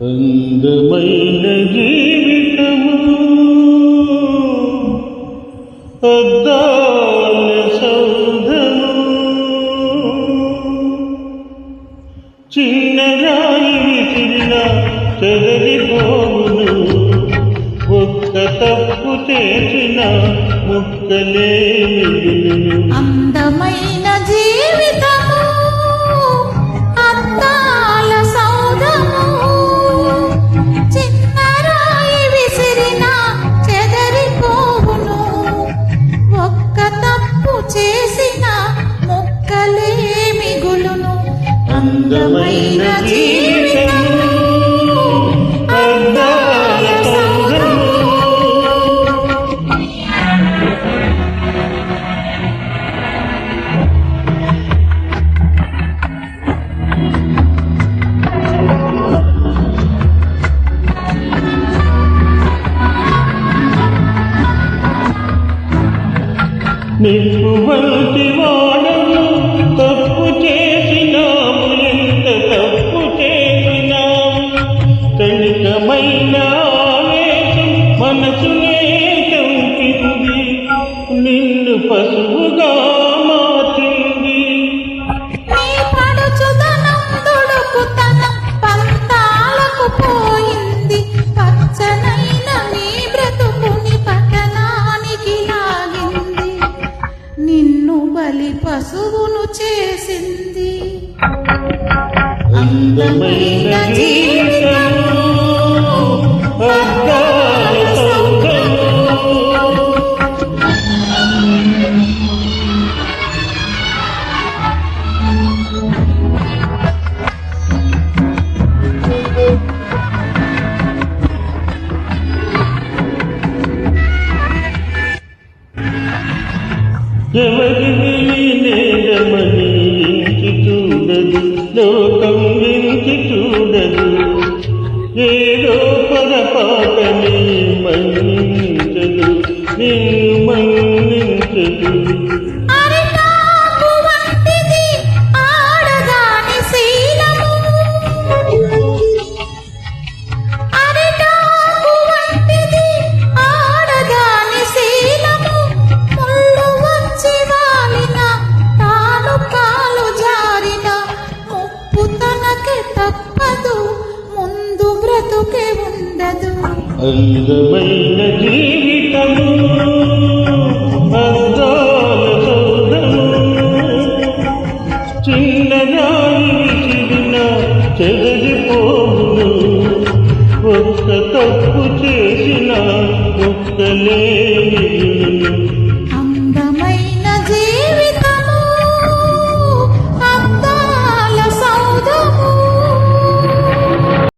అందమైన జీవితము అద్దాల సౌధము చిన్న చిన్నరాయి విసిరిన చెదరిపోవును ఒక్క తప్పు చేసిన ముక్కలే మిగులును అందమైన అందమైన జీవితము అద్దాల వంటి వాడు దుడుకుతనం పంతాలకు పోయింది. పచ్చనైన నీ బ్రతుకుని పతనానికి లాగింది. నిన్ను బలి పశువును చేసింది. అందమైన జీవితము ఎవరి నేరమని ఇంచి చూడదు లోకం ఇంచి చూడదు ఏదో పొరపాటని మన్నించదు నిన్ను మన్ను అందమైన జీవితము అద్దాల సౌదము చిన్నదాయి చిన్న చెదరిపోవును ఒక్క తప్పు చేసిన ఒక్కలే